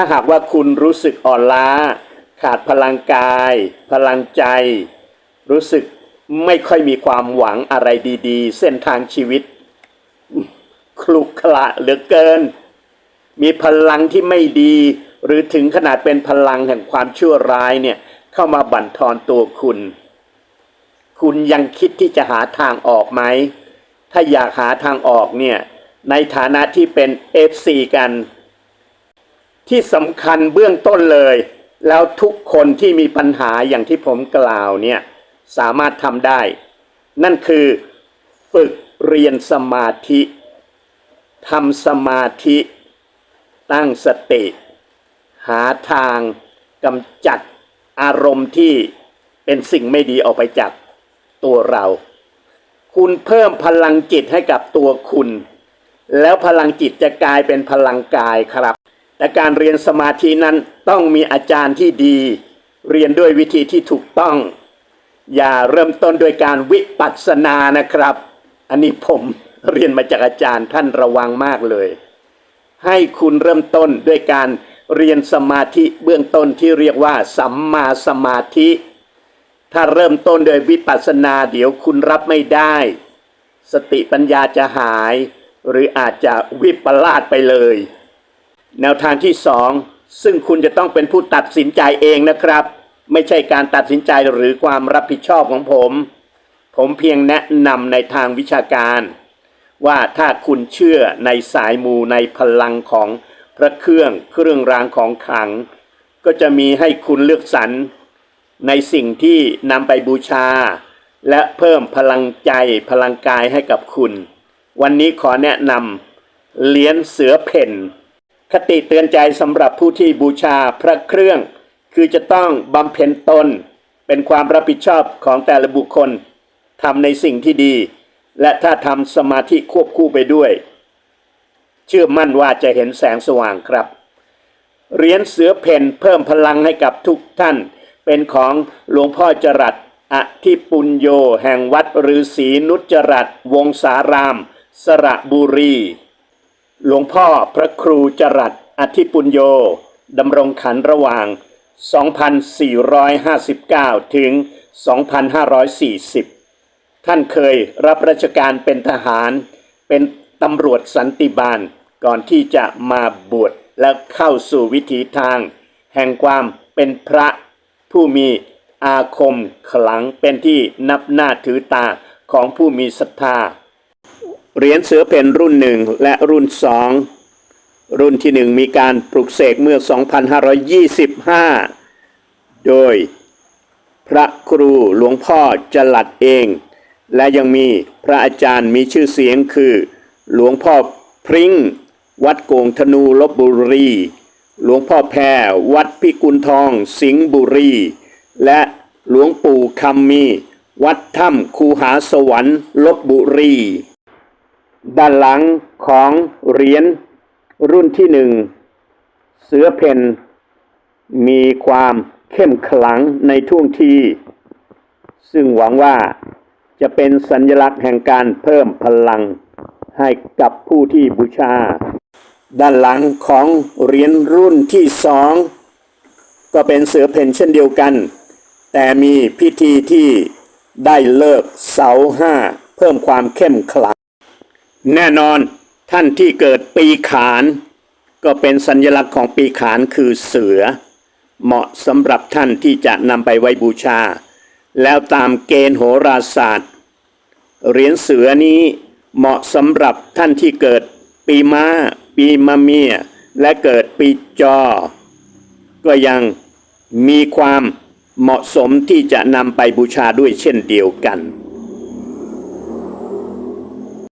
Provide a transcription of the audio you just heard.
ถ้าหากว่าคุณรู้สึกอ่อนล้า ขาดพลังกาย พลังใจ รู้สึกไม่ค่อยมีความหวังอะไรดีๆ เส้นทางชีวิตคลุกคละเหลือเกิน มีพลังที่ไม่ดี หรือถึงขนาดเป็นพลังแห่งความชั่วร้ายเนี่ยเข้ามาบั่นทอนตัวคุณ คุณยังคิดที่จะหาทางออกไหม ถ้าอยากหาทางออกเนี่ยในฐานะที่เป็น FC กัน ที่สำคัญเบื้องต้นเลย แล้วทุกคนที่มีปัญหาอย่างที่ผมกล่าวเนี่ยสามารถทำได้ นั่นคือฝึกเรียนสมาธิทำสมาธิ ตั้งสติ หาทางกำจัดอารมณ์ที่เป็นสิ่งไม่ดีออกไปจากตัวเรา คุณเพิ่มพลังจิตให้กับตัวคุณ แล้วพลังจิตจะกลายเป็นพลังกายครับ แต่การเรียนสมาธินั้นต้องมีอาจารย์ที่ดี เรียนด้วยวิธีที่ถูกต้อง อย่าเริ่มต้นด้วยการวิปัสสนานะครับ อันนี้ผมเรียนมาจากอาจารย์ท่านระวังมากเลย ให้คุณเริ่มต้นด้วยการเรียนสมาธิเบื้องต้นที่เรียกว่า สัมมาสมาธิ ถ้าเริ่มต้นโดยวิปัสสนาเดี๋ยวคุณรับไม่ได้ สติปัญญาจะหาย หรืออาจจะวิปลาสไปเลย แนวทางที่สองซึ่งคุณจะต้องเป็นผู้ตัดสินใจเองนะครับ ไม่ใช่การตัดสินใจหรือความรับผิดชอบของผม ผมเพียงแนะนำในทางวิชาการ ว่าถ้าคุณเชื่อในสายมูในพลังของพระเครื่องเครื่องรางของขลัง ก็จะมีให้คุณเลือกสรรในสิ่งที่นำไปบูชา และเพิ่มพลังใจพลังกายให้กับคุณ วันนี้ขอแนะนำเหรียญเสือเพ่น คติเตือนใจสำหรับผู้ที่บูชาพระเครื่อง คือจะต้องบำเพ็ญตน เป็นความรับผิดชอบของแต่ละบุคคลทำในสิ่งที่ดี และถ้าทำสมาธิควบคู่ไปด้วย เชื่อมั่นว่าจะเห็นแสงสว่างครับเหรียญเสือเพ่นเพิ่มพลังให้กับทุกท่าน เป็นของหลวงพ่อจรัสอธิปุญโยแห่งวัดฤาษีนุจจรัสวงสาราม สระบุรี หลวงพ่อพระครูจรัสอธิปุญโยดำรงขันระหว่าง 2459 ถึง 2540 ท่านเคยรับราชการเป็นทหาร เป็นตำรวจสันติบาล ก่อนที่จะมาบวชและเข้าสู่วิถีทาง แห่งความเป็นพระผู้มีอาคมขลังเป็นที่นับหน้าถือตาของผู้มีศรัทธา เหรียญเสือเพ่นรุ่นหนึ่งและรุ่นสองรุ่นที่หนึ่งมีการปลุกเสกเมื่อ 2525 โดยพระครูหลวงพ่อจลัดเอง และยังมีพระอาจารย์มีชื่อเสียงคือ หลวงพ่อพริ้งวัดโกงธนูลบบุรี หลวงพ่อแพรวัดพิกุลทองสิงห์บุรี และหลวงปู่คำมี วัดถ้ำคูหาสวรรค์ลบบุรี ด้านหลังของเหรียญรุ่นที่หนึ่งเสือเพนมีความเข้มขลังในท่วงทีซึ่งหวังว่าจะเป็นสัญลักษณ์แห่งการเพิ่มพลังให้กับผู้ที่บูชา ด้านหลังของเหรียญรุ่นที่สองก็เป็นเสือเพ่นเช่นเดียวกัน แต่มีพิธีที่ได้เลิกเสาห้าเพิ่มความเข้มขลัง แน่นอนท่านที่เกิดปีขาน ก็เป็นสัญลักษณ์ของปีขานคือเสือ เหมาะสำหรับท่านที่จะนำไปไว้บูชา แล้วตามเกณฑ์โหราศาสตร์เหรียญเสือนี้เหมาะสำหรับท่านที่เกิดปีม้า ปีมะเมียและเกิดปีจอ ก็ยังมีความเหมาะสมที่จะนำไปบูชาด้วยเช่นเดียวกัน